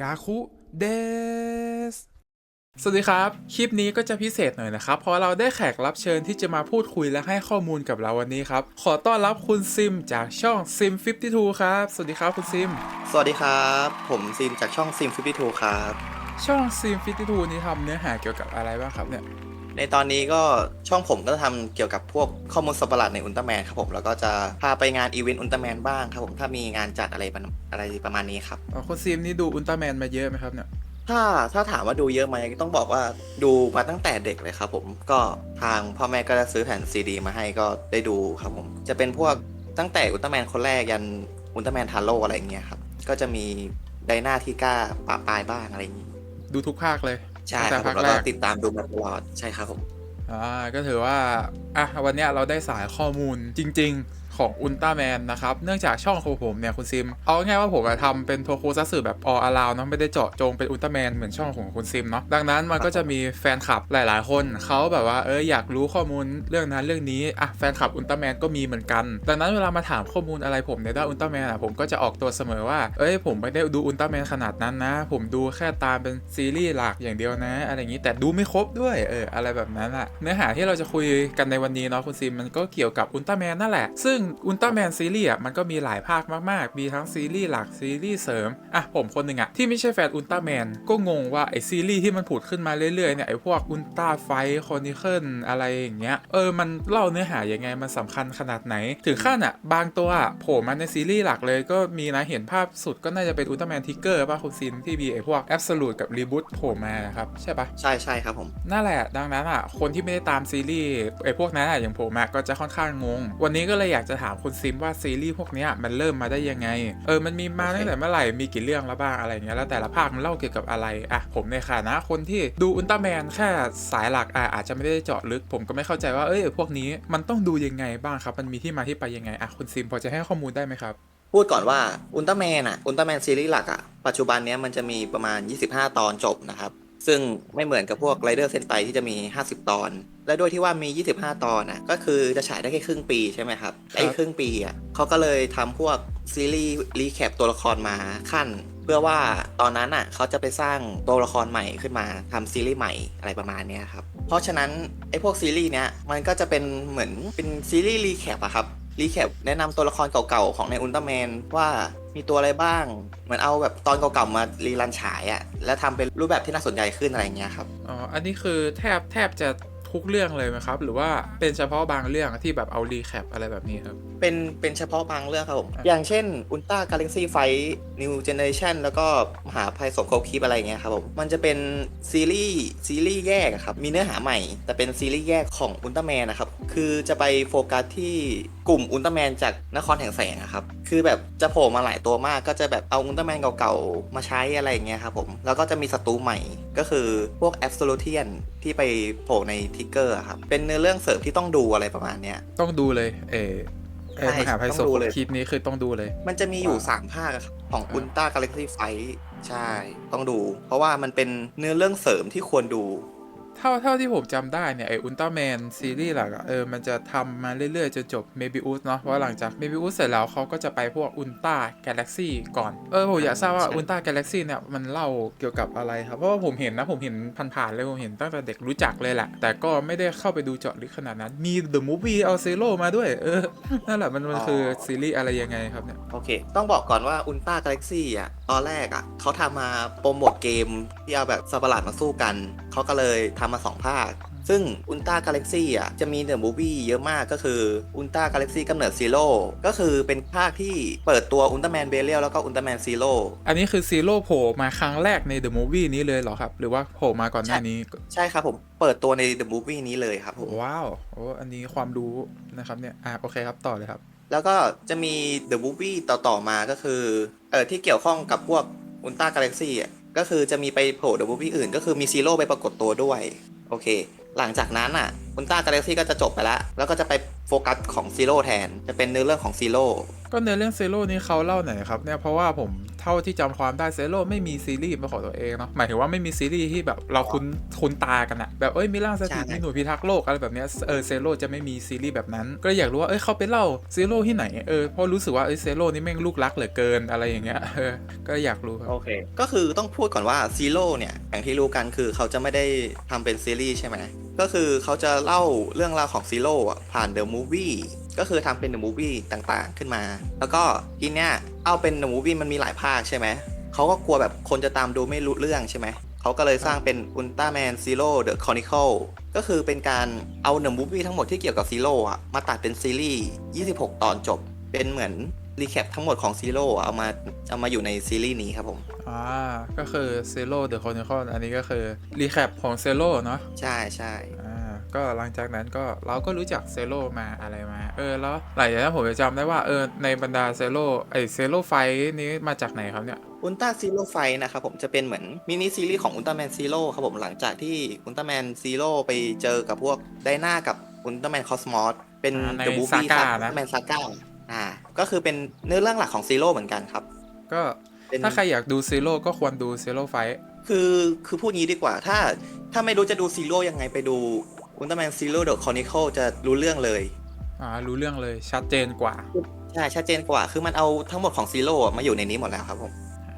กาคุเดสสวัสดีครับ คลิปนี้ก็จะพิเศษหน่อยนะครับ เพราะเราได้แขกรับเชิญที่จะมาพูดคุยและให้ข้อมูลกับเราวันนี้ครับ ขอต้อนรับคุณซิมจากช่องซิม52ครับ สวัสดีครับคุณซิม สวัสดีครับ ผมซิมจากช่องซิม52ครับ ช่องซิม52นี้ทำเนื้อหาเกี่ยวกับอะไรบ้างครับเนี่ย ในตอนนี้ก็ช่องผมก็จะทำเกี่ยวกับพวกข้อมูลสัตว์ประหลาดในอุลตร้าแมนครับผมแล้วก็จะพาไปงานอีเวนต์อุลตร้าแมนบ้างครับผมถ้ามีงานจัดอะไรประอะไรประมาณนี้ครับอ๋อคุณซิมนี่ดูอุลตร้าแมนมาเยอะไหมครับเนี่ยถ้าถ้าถามว่าดูเยอะไหมต้องบอกว่าดูมาตั้งแต่เด็กเลยครับผมก็ทางพ่อแม่ก็จะซื้อแผ่นซีดีมาให้ก็ได้ดูครับผม จะเป็นพวกตั้งแต่อุลตร้าแมนคนแรกยันอุลตร้าแมนทาโร่อะไรอย่างเงี้ยครับ ก็จะมีไดนาที่กล้าปะปลายบ้างอะไรอย่างงี้ ดูทุกภาคเลย ใช่ตั้งคแต่รับผมภาคแล้วแรก็กติดตามดูมาตลอดใช่ครับผมอ่าก็ถือว่าอะวันเนี้ยเราได้สายข้อมูลจริง ๆ ของอุลตร้าแมนนะครับ เนื่องจากช่องของผมเนี่ยคุณซิม เอาง่ายๆว่าผมอะทำเป็นโทโคซัสึแบบออ r าราวเนาะไม่ได้เจาะจงเป็นอุลตร้าแมนเหมือนช่องของคุณซิมเนาะดังนั้นมันก็จะมีแฟนคลับหลาย ๆ คนเขาแบบว่าเอออยากรู้ข้อมูลเรื่องนั้นเรื่องนี้อะแฟนคลับอุลตร้าแมนก็มีเหมือนกัน ดังนั้นเวลามาถามข้อมูลอะไรผมในด้านอุลตร้าแมนอะผมก็จะออกตัวเสมอว่าเอ้ยผมไม่ได้ดูอุลตร้าแมนขนาดนั้นนะ ผมดูแค่ตามเป็นซีรีส์หลักอย่างเดียวนะ อะไรอย่างนี้แต่ดูไม่ครบด้วยเอออะไรแบบนั้นอะเนื้อหาที่เราจะคุยกันในวันนี้เนาะคุณซิมมันก็เกี่ยวกับอุลตร้าแมนนั่นแหละซึ่งอุลตร้าแมนซีรีส์อะมันก็มีหลายภาคมากๆ มีทั้งซีรีส์หลักซีรีส์เสริม อะผมคนหนึ่งอะที่ไม่ใช่แฟนอุลตร้าแมนก็งงว่าไอซีรีส์ที่มันผุดขึ้นมาเรื่อยๆเนี่ยไอพวกอุลตร้าไฟคอนิเคิลอะไรอย่างเงี้ยเออมันเล่าเนื้อหายังไงมันสำคัญขนาดไหน ถึงขั้นอะบางตัวอะโผล่มาในซีรีส์หลักเลยก็มีนะเห็นภาพสุดก็น่าจะเป็นอุลตร้าแมนทิกเกอร์ป่ะคุณซินที่มีไอพวกแอบสูตกับรีบูทโผล่มานะครับใช่ปะใช่ใช่ครับผมนั่นแหละดังนั้นอะคนที่ไม่ได้ตามซีรีส์ไอ้พวกนั้นอะอย่างผมอะก็จะค่อนข้างงง วันนี้ก็เลยอยากจะถามคุณซิมว่าซีรีส์พวกเนี้ยมันเริ่มมาได้ยังไง เออ มันมีมาโอเคตั้งแต่เมื่อไหร่ มีกี่เรื่องแล้วบ้างอะไรเงี้ย แล้วแต่ละภาคมันเล่าเกี่ยวกับอะไร อะ ผมในฐานะคนที่ดูอุลตร้าแมนแค่สายหลักอะอาจจะไม่ได้เจาะลึก ผมก็ไม่เข้าใจว่า เอ้ย พวกนี้มันต้องดูยังไงบ้างครับ มันมีที่มาที่ไปยังไง อะ คุณซิมพอจะให้ข้อมูลได้ไหมครับ พูดก่อนว่าอุลตร้าแมนอะ อุลตร้าแมนซีรีส์หลักอะ ปัจจุบันเนี้ยมันจะมีประมาณ 25 ตอนจบนะครับ ซึ่งไม่เหมือนกับพวกไรเดอร์เซนไตที่จะมี 50 ตอน และด้วยที่ว่ามี 25 ตอนอะก็คือจะฉายได้แค่ครึ่งปีใช่ไหมครับและอีกครึ่งปีอะเขาก็เลยทำพวกซีรีส์รีแคปตัวละครมาขั้น เพื่อว่าตอนนั้นอะเขาจะไปสร้างตัวละครใหม่ขึ้นมาทำซีรีส์ใหม่อะไรประมาณเนี้ยครับเพราะฉะนั้นไอ้พวกซีรีส์เนี้ยมันก็จะเป็นเหมือนเป็นซีรีส์รีแคปอะครับรีแคปแนะนำตัวละครเก่าๆของในอุลตร้าแมนว่า มีตัวอะไรบ้าง เหมือนเอาแบบตอนเก่าๆมารีรันฉายอะแล้วทำเป็นรูปแบบที่น่าสนใจขึ้นอะไรอย่างเงี้ยครับ อ๋อ อันนี้คือแทบแทบจะทุกเรื่องเลยไหมครับ หรือว่าเป็นเฉพาะบางเรื่องที่แบบเอารีแคปอะไรแบบนี้ครับ เป็นเป็นเฉพาะบางเรื่องครับผมอะอย่างเช่นอุลตร้ากาแล็กซี่ไฟนิวเจเนอเรชันแล้วก็มหาภัยสมคบคิปอะไรอย่างเงี้ยครับผม มันจะเป็นซีรีส์ซีรีส์แยกอะครับ มีเนื้อหาใหม่ แต่เป็นซีรีส์แยกของอุลตร้าแมนนะครับ คือจะไปโฟกัสที่กลุ่มอุลตร้าแมนจากนครแห่งแสงอะครับ คือแบบจะโผล่มาหลายตัวมาก ก็จะแบบเอาอุลตร้าแมนเก่าๆ มาใช้อะไรอย่างเงี้ยครับผม แล้วก็จะมีศัตรูใหม่ก็คือพวกแอบ o ู u เทียนที่ไปโผล่ในทิกเกอร์อะครับ เป็นเนื้อเรื่องเสริมที่ต้องดูอะไรประมาณเนี้ย ต้องดูเลย เออเออใช่มหาภัยต้องศพดูเลยคลิปนี้คือต้องดูเลย มันจะมีอยู่ว้าว3ภาคอะครับของอ่าอุลตร้ากาแล็กซี่ไฟใช่ ต้องดู เพราะว่ามันเป็นเนื้อเรื่องเสริมที่ควรดู เท่าเท่าที่ผมจำได้เนี่ยไออุลตร้าแมนซีรีส์หลักอะเออมันจะทำมาเรื่อยๆจนจบเมบิอุสเนาะเพราะหลังจากเมบิอุสเสร็จแล้วเขาก็จะไปพวกอุลตร้าแกาแล็กซี่ก่อน เออผมอยากทราบว่าใช่อุลตร้าแกาแล็กซี่เนี่ยมันเล่าเกี่ยวกับอะไรครับ เพราะว่าผมเห็นนะผมเห็นผ่านๆเลยผมเห็นตั้งแต่เด็กรู้จักเลยแหละ แต่ก็ไม่ได้เข้าไปดูเจาะลึกขนาดนั้น มี The Movie เอาเซโร่มาด้วย เออนั่นแหละมันมันคือซีรีส์อะไรยังไงครับเนี่ยโอเค ต้องบอกก่อนว่าอุลตร้ากาแล็กซี่อะตอนแรกอะเขาทำมาโปรโมทเกมที่เอาแบบสัตว์ประหลาดมาสู้กัน เขาก็เลยทำมา 2 ภาค ซึ่งอุลตร้ากาแล็กซี่อะจะมีเดอะมูฟวี่เยอะมากก็คืออุลตร้ากาแล็กซี่กำเนิดซีโร่ก็คือเป็นภาคที่เปิดตัวอุลตร้าแมนเบเรียลแล้วก็อุลตร้าแมนซีโร่อันนี้คือซีโร่โผล่มาครั้งแรกใน The Movie นี้เลยเหรอครับ หรือว่าโผล่มาก่อนหน้านี้ ใช่ครับผมเปิดตัวในเดอะมูฟวี่นี้เลยครับผมว้าวโอ้อันนี้ความรู้นะครับเนี่ยอะโอเคครับต่อเลยครับ แล้วก็จะมี The Movie ต่อๆมาก็คือเออที่เกี่ยวข้องกับพวกอุลตร้ากาแล็กซี่อะก็คือจะมีไปโผล่ The Movie อื่น ก็คือมีซีโร่ไปปรากฏตัวด้วย โอเค หลังจากนั้นอะอุลตร้ากาแล็กซี่ก็จะจบไปแล้ว แล้วก็จะไปโฟกัสของซีโร่แทน จะเป็นเนื้อเรื่องของซีโร่ก็เนื้อเรื่องซีโร่นี้เขาเล่าไหนครับเนี่ยเพราะว่าผม เท่าที่จำความได้เซโร่ไม่มีซีรีส์เป็นของตัวเองเนาะหมายถึงว่าไม่มีซีรีส์ที่แบบเราคุ้นคุ้นตากันอะแบบเอ้ยมีร่างสถิตมีหน่วยพิทักษ์โลกอะไรแบบเนี้ยเออเซโร่จะไม่มีซีรีส์แบบนั้น ก็อยากรู้ว่าเอ้ยเขาไปเล่าเซโร่ที่ไหนเออเพราะรู้สึกว่าเอ้ยเซโร่นี่แม่งลูกรักเหลือเกินอะไรอย่างเงี้ยเออก็อยากรู้ครับโอเคก็คือต้องพูดก่อนว่าซีโร่เนี่ยอย่างที่รู้กันคือเขาจะไม่ได้ทำเป็นซีรีส์ใช่ไหมก็คือเขาจะเล่าเรื่องราวของซีโร่ผ่านเดอะมูฟวี่ ก็คือทำเป็นเดอะมูฟวี่ต่างๆ ขึ้นมา แล้วก็ทีเนี้ยเอาเป็นเดอะมูฟวี่มันมีหลายภาคใช่ไหมเขาก็กลัวแบบคนจะตามดูไม่รู้เรื่องใช่ไหมเขาก็เลยสร้างเป็นอุลตร้าแมนซีโร่เดอะคอนิคลก็คือเป็นการเอาเดอะมูฟวี่ทั้งหมดที่เกี่ยวกับซีโร่อะมาตัดเป็นซีรีส์ 26 ตอนจบ เป็นเหมือนรีแคปทั้งหมดของซีโร่เอามาเอามาอยู่ในซีรีส์นี้ครับผมอ่าก็คือเซโร่เดอะคอนเนคอนอันนี้ก็คือรีแคปของเซโร่เนาะใช่ใช่อ่า ก็หลังจากนั้นก็เราก็รู้จักเซโร่มาอะไรมา เออแล้วหลังจากนั้นผมจะจำได้ว่าเออในบรรดาเซโร่ไอเซโร่ไฟนี้มาจากไหนครับเนี่ยอุลตร้าซีโร่ไฟนะครับผมจะเป็นเหมือนมินิซีรีส์ของอุลตร้าแมนซีโร่ครับผมหลังจากที่อุลตร้าแมนซีโร่ไปเจอกับพวกไดนากับอุลตร้าแมนคอสมอสเป็นอ่าในเดอะบูฟี่ Saga อุลนะตร้าแมนซาก้าอ่าก็คือเป็นเนื้อเรื่องหลักของซีโร่เหมือนกันครับ ก็เป็นถ้าใครอยากดูเซโร่ก็ควรดูเซโร่ไฟคือคือพูดงี้ดีกว่าถ้าถ้าไม่รู้จะดูซีโร่ยังไงไปดู อุลตร้าแมนซีโร่เดอะคอนิคลจะรู้เรื่องเลย อ่า รู้เรื่องเลยชัดเจนกว่า ใช่ ชัดเจนกว่า คือมันเอาทั้งหมดของซีโร่มาอยู่ในนี้หมดแล้วครับผม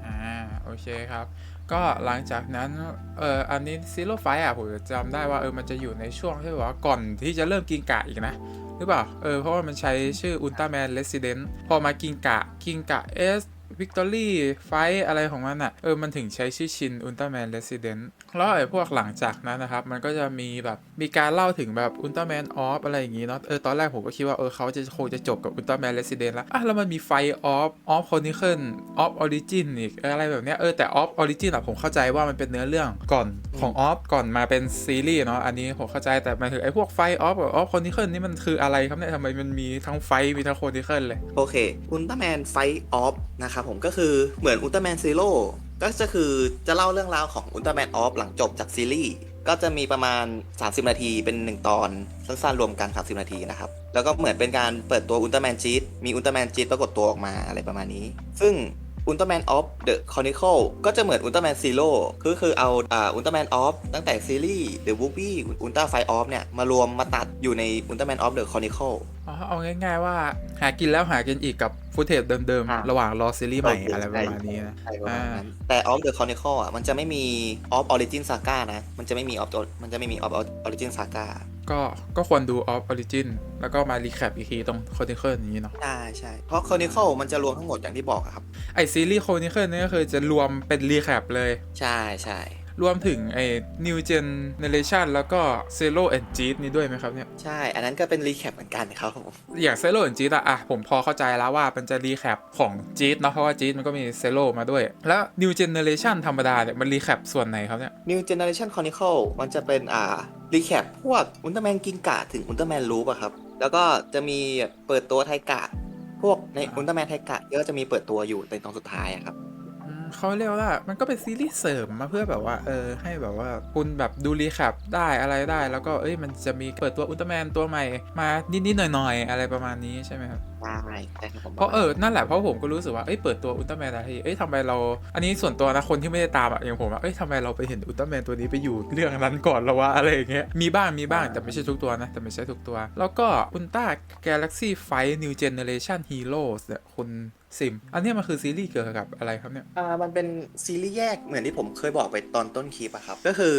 อ่า โอเคครับ ก็หลังจากนั้น เอออันนี้ซีโร่ไฟอะผมจำได้ว่าเออ มันจะอยู่ในช่วงที่แบบว่าก่อนที่จะเริ่มกิงกะอีกนะหรือเปล่า เออ เพราะว่ามันใช้ชื่ออุลตร้าแมนเรสซิเดนต์พอมากิงกะ กิงกะเอส วิกตอรี่ไฟอะไรของมันอะ่ะ เออ มันถึงใช้ชื่อชินอุลตร้าแมนเรสซิเดนต์แล้วไอ้พวกหลังจากนั้นนะครับ มันก็จะมีแบบ มีการเล่าถึงแบบอุลตร้าแมนออฟอะไรอย่างงี้เนาะ เออ ตอนแรกผมก็คิดว่า เออเขาจะคงจะจบกับอุลตร้าแมนเรสซิเดนต์แล้ว อะ แล้วมันมีไฟออฟออฟคอนิเคิลออฟออริจินอีกอะไรแบบเนี้ย เออ แต่ออฟออริจินอะผมเข้าใจว่ามันเป็นเนื้อเรื่องก่อนของออฟก่อนมาเป็นซีรีส์เนาะ อันนี้ผมเข้าใจ แต่หมายถึงไอ้พวกไฟออฟกับออฟคอนิเคิลนี่มันคืออะไรครับเนี่ยทำไมมันมีทั้งไฟมีทั้งคอนิเคิลเลย โอเคอุลตร้าแมนไฟออฟนะครับผมก็คือเหมือนอุลตร้าแมนซีโร่ก็จะคือจะเล่าเรื่องราวของอุลตร้าแมนออฟหลังจบจากซีรีส์ก็จะมีประมาณ 30 นาทีเป็น 1 ตอน สั้นๆ รวมกัน 30 นาทีนะครับ แล้วก็เหมือนเป็นการเปิดตัวอุลตร้าแมนจีดมีอุลตร้าแมนจีดปรากฏตัวออกมาอะไรประมาณนี้ ซึ่ง อุลตร้าแมนออฟเดอะคอนิคลก็จะเหมือนอุลตร้าแมนซีโร่คือคือเอาอ่าอุลตร้าแมนออฟตั้งแต่ซีรีส์เดอะวูบี้อุลตร้าไฟออฟเนี่ย มารวมมาตัดอยู่ในอุลตร้าแมนออฟเดอะคอนิคลอ๋อเอาง่ายๆว่าหากินแล้วหากินอีกกับฟุตเทจเดิมอ่าๆระหว่างรอซีรีส์ใหม่โอเคอะไรประมาณนี้นะใช่ประมาณนั้นแต่ Off the Chronicle อะมันจะไม่มี Off Origin Saga นะ มันจะไม่มี Off มันจะไม่มี Off Origin Saga ก็ ก็ควรดูออฟออริจินแล้วก็มารีแคปอีกทีตรงคอนิเคิลอย่างนี้เนาะใช่ใช่เพราะ Chronicle มันจะรวมทั้งหมดอย่างที่บอกอะครับ ไอซีรีส์คอนิเคิลนี่ก็คือจะรวมเป็นรีแคปเลย ใช่ใช่รวมถึงไอ้ New Generation แล้วก็ Zero and Jeet นี่ด้วยไหมครับเนี่ย ใช่ อันนั้นก็เป็นรีแคปเหมือนกันครับผม อย่าง Zero and Jeet อะอะผมพอเข้าใจแล้วว่ามันจะรีแคปของ Jeet เนาะเพราะว่า Jeet มันก็มี Zero มาด้วย แล้ว New Generation ธรรมดาเนี่ย มันรีแคปส่วนไหนครับเนี่ย New Generation Chronicle มันจะเป็นอ่า รีแคปพวกอุลตร้าแมนกิงกะถึงอุลตร้าแมนรูปอะครับ แล้วก็จะมีเปิดตัวไทกะ พวกในอุลตร้าแมนไทกะก็จะมีเปิดตัวอยู่ในตอนสุดท้ายอะครับอืมเขาเรียกว่ามันก็เป็นซีรีส์เสริมมาเพื่อแบบว่า เออ ให้แบบว่าคุณแบบดูรีแคปได้อะไรได้ แล้วก็เอ้ยมันจะมีเปิดตัวอุลตร้าแมนตัวใหม่มานิดๆหน่อยๆ อะไรประมาณนี้ใช่ไหมครับใช่ใช่ครับผมเพราะเออนั่นแหละเพราะผมก็รู้สึกว่าเอ้ยเปิดตัวอุลตร้าแมนอะไรเอ้ยทำไมเราอันนี้ส่วนตัวนะคนที่ไม่ได้ตามอะอย่างผมอะเอ้ยทำไมเราไปเห็นอุลตร้าแมนตัวนี้ไปอยู่เรื่องนั้นก่อนแล้ววะอะไรอย่างเงี้ยมีบ้างมีบ้างแต่ไม่ใช่ทุกตัวนะแต่ไม่ใช่ทุกตัว แล้วก็อุลตร้า Galaxy Fight New Generation Heroes เนี่ยคุณซิม อันเนี้ยมันคือซีรีส์เกี่ยวกับอะไรครับเนี่ย อ่า มันเป็นซีรีส์แยกเหมือนที่ผมเคยบอกไปตอนต้นคลิปอะครับ ก็คือ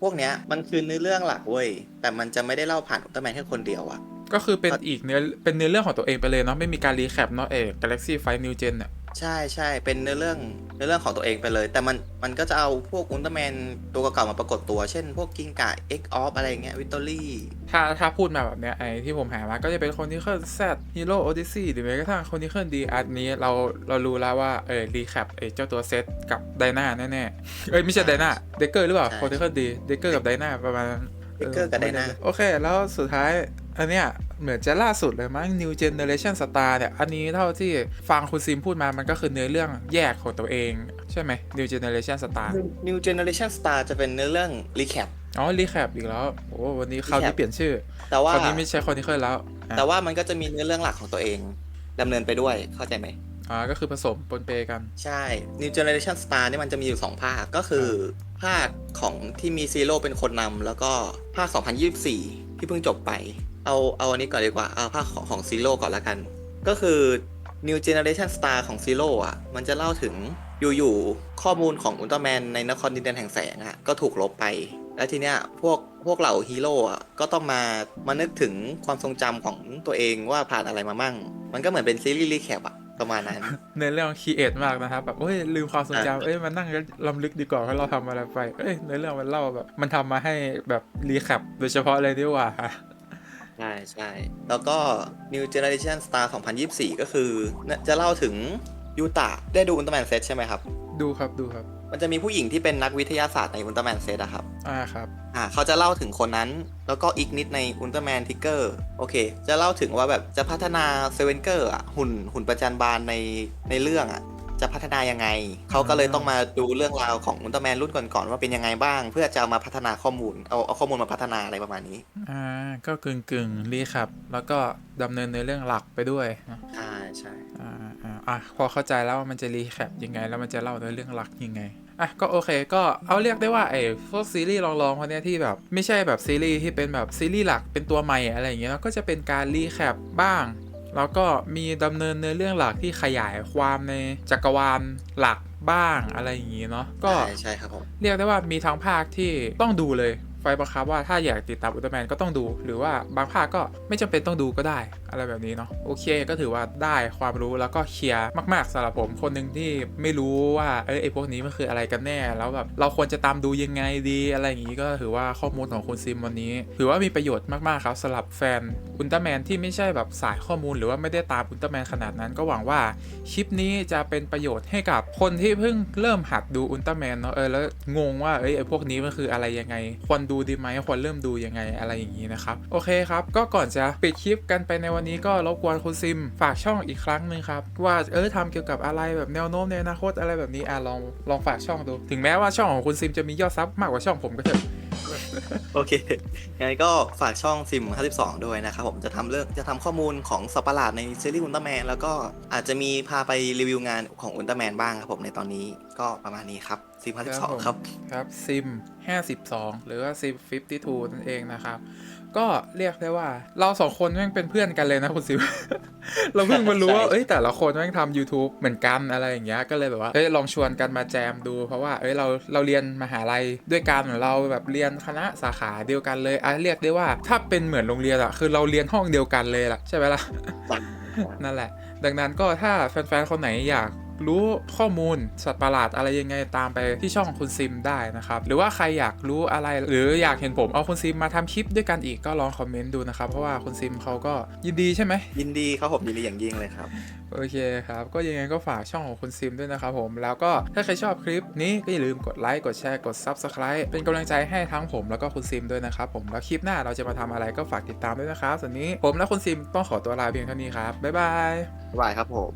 พวกเนี้ยมันคือเนื้อเรื่องหลักเว้ย แต่มันจะไม่ได้เล่าผ่านอุลตร้าแมนแค่คนเดียวอะ ก็คือเป็นอีกเนื้อเป็นเนื้อเรื่องของตัวเองไปเลยเนาะไม่มีการรีแคปเนาะเอก Galaxy Fight New Gen เนี่ยใช่ใช่เป็นเนื้อเรื่องเนื้อเรื่องของตัวเองไปเลย แต่มันมันก็จะเอาพวกอุลตร้าแมนตัวเก่าๆมาปรากฏตัว เช่น พวกกิงกะเอ็กออฟอะไรอย่างเงี้ยวิตตอรี่ถ้าถ้าพูดมาแบบเนี้ยไอ้ที่ผมหามาก็จะเป็นคนที่เคลื่อนแซดฮีโร่โอดิซี่หรือแม้กระทั่งคนที่เคลื่อนดีอันนี้เราเรารู้แล้วว่าเออรีแคปไอ้เจ้าตัวเซตกับไดนาแน่ๆเอ้ยไม่ใช่ใช่ไดนาเดกเกอร์หรือเปล่าใช่คนที่เคลื่อนดีเดกเกอร์กับไดนาประมาณนั้น Decker กับ Dyna โอเค แล้วสุดท้าย อันเนี้ยเหมือนจะล่าสุดเลยมั้ง New Generation Star เนี่ย อันนี้เท่าที่ฟังคุณซิมพูดมามันก็คือเนื้อเรื่องแยกของตัวเอง ใช่ไหม New Generation Star New Generation Star จะเป็นเนื้อเรื่องรีแคปอ๋อรีแคปอีกแล้วโอ้วันนี้คราวนี้ Recap เปลี่ยนชื่อ แต่ว่าคราวนี้ไม่ใช่คนที่เคยแล้วอะแต่ว่ามันก็จะมีเนื้อเรื่องหลักของตัวเองดำเนินไปด้วยเข้าใจไหมอ่าก็คือผสมปนเปกันใช่ New Generation Star เนี่ยมันจะมีอยู่ 2 ภาคก็คือ ภาคของที่มีซีโร่เป็นคนนำแล้วก็ภาค 2024 ที่เพิ่งจบไป เอาเอาอันนี้ก่อนดีกว่า เอาภาคของของซีโร่ก่อนละกัน ก็คือ New Generation Star ของซีโร่อะ มันจะเล่าถึงอยู่ๆข้อมูลของอุลตร้าแมนในนครดินแดนแห่งแสงอะก็ถูกลบไป แล้วทีเนี้ยพวกพวกเหล่าฮีโร่อะก็ต้องมามานึกถึงความทรงจำของตัวเองว่าผ่านอะไรมามั่ง มันก็เหมือนเป็นซีรีส์รีแคปอะประมาณนั้น ในเรื่องคีเอทมากนะครับแบบเอ้ยลืมความทรงจำเอ้ยมานั่งลำลึกดีกว่าว่าเราทำอะไรไปเอ้ยในเรื่องมันเล่าแบบ มันทำมาให้แบบรีแคปโดยเฉพาะเลยดีกว่า ใช่ใช่แล้วก็ New Generation Star 2024 ก็คือเนี่ยจะเล่าถึงยูตะได้ดูอุลตร้าแมนเซตใช่ไหมครับ ดูครับดูครับ มันจะมีผู้หญิงที่เป็นนักวิทยาศาสตร์ในอุลตร้าแมนเซตอะครับ อ่าครับ อ่าเขาจะเล่าถึงคนนั้น แล้วก็อีกนิดในอุลตร้าแมนทิกเกอร์โอเค จะเล่าถึงว่าแบบจะพัฒนาเซเวนเกอร์อะหุ่นหุ่นประจันบานในในเรื่องอะ จะพัฒนายังไง เขาก็เลยต้องมาดูเรื่องราวของอุลตร้าแมนรุ่นก่อนๆว่าเป็นยังไงบ้าง เพื่อจะเอามาพัฒนาข้อมูลเอาเอาข้อมูลมาพัฒนาอะไรประมาณนี้อ่าก็กึ่งกึ่งรีแคปแล้วก็ดำเนินในเรื่องหลักไปด้วยนะใช่ใช่อ่าอ่าอะพอเข้าใจแล้วว่ามันจะรีแคปยังไง แล้วมันจะเล่าในเรื่องหลักยังไงอะก็โอเคก็เอาเรียกได้ว่าไอ้พวกซีรีส์ลองๆคนเนี้ยที่แบบไม่ใช่แบบซีรีส์ที่เป็นแบบซีรีส์หลักเป็นตัวใหม่อะไรอย่างเงี้ยแล้วก็จะเป็นการรีแคปบ้าง แล้วก็มีดำเนินเนื้อเรื่องหลักที่ขยายความในจักรวาลหลักบ้างอะไรอย่างงี้เนาะก็ใช่ใช่ครับผมเรียกได้ว่ามีทั้งภาคที่ต้องดูเลย ไฟบังคับว่าถ้าอยากติดตามอุลตร้าแมนก็ต้องดู หรือว่าบางภาคก็ไม่จำเป็นต้องดูก็ได้ อะไรแบบนี้เนาะโอเคก็ถือว่าได้ความรู้แล้วก็เคลียร์มาก ๆสำหรับผมคนหนึ่งที่ไม่รู้ว่าเอยไอพวกนี้มันคืออะไรกันแน่ แล้วแบบเราควรจะตามดูยังไงดีอะไรอย่างนี้ก็ถือว่าข้อมูลของคุณซิมวันนี้ ถือว่ามีประโยชน์มากๆครับสำหรับแฟนอุลตร้าแมนที่ไม่ใช่แบบสายข้อมูลหรือว่าไม่ได้ตามอุลตร้าแมนขนาดนั้นก็หวังว่าคลิปนี้จะเป็นประโยชน์ให้กับคนที่เพิ่งเริ่มหัดดูอุลตร้าแมนเนาะเออแล้วงงว่าเอ้ยไอพวกนี้มันคืออะไรยังไงควรดูดีไหมควรเริ่มดูยังไงอะไรอย่างนี้นะครับ โอเคครับ ก็ก่อนจะปิดคลิปกันไปในวันนี้ก็รบกวนคุณซิม ฝากช่องอีกครั้งหนึ่งครับ ว่าเออทำเกี่ยวกับอะไรแบบแนวโน้มในอนาคตอะไรแบบนี้อะลองลองฝากช่องดู ถึงแม้ว่าช่องของคุณซิมจะมียอดซับมากกว่าช่องผมก็เถอะโอเคยังไงก็ฝากช่องซิม52ด้วยนะครับผมจะทำเรื่องจะทำข้อมูลของสัตว์ปหลาดในซีรีส์อุลตร้าแมนแล้วก็อาจจะมีพาไปรีวิวงานของอุลตร้าแมนบ้างครับผมในตอนนี้ก็ประมาณนี้ครับ ซิมครับผม52ครับ ครับซิม52หรือว่าซิม52นั่นเองนะครับ ก็เรียกได้ว่าเราสองคนแม่งเป็นเพื่อนกันเลยนะคุณซิมเราเพิ่งมารู้ว่าใช่เอ้ยแต่ละคนแม่งทำ YouTube เหมือนกันอะไรอย่างเงี้ยก็เลยแบบว่าเอ้ยลองชวนกันมาแจมดูเพราะว่าเอ้ยเราเราเรียนมหาลัยด้วยกันเราแบบเรียนคณะสาขาเดียวกันเลยอะเรียกได้ว่าถ้าเป็นเหมือนโรงเรียนอะคือเราเรียนห้องเดียวกันเลยล่ะใช่ไหมล่ะนั่นแหละ ดังนั้นก็ถ้าแฟนๆ คนไหนอยาก รู้ข้อมูลสัตว์ประหลาดอะไรยังไงตามไปที่ช่องคุณซิมได้นะครับหรือว่าใครอยากรู้อะไร หรืออยากเห็นผมเอาคุณซิมมาทำคลิปด้วยกันอีกก็ลองคอมเมนต์ดูนะครับเพราะว่าคุณซิมเขาก็ยินดีใช่ไหมยินดีครับผมยินดีอย่างยิ่งเลยครับโอเคครับก็ยังไงก็ฝากช่องของคุณซิมด้วยนะครับผมแล้วก็ถ้าใครชอบคลิปนี้ก็อย่าลืมกดไลค์กดแชร์กด Subscribe เป็นกำลังใจให้ทั้งผมแล้วก็คุณซิมด้วยนะครับผมแล้วคลิปหน้าเราจะมาทำอะไรก็ฝากติดตามด้วยนะครับส่วนนี้ผมและคุณซิมต้องขอตัวลาเพียงเท่านี้ครับบ๊ายบายบ๊ายบายครับผม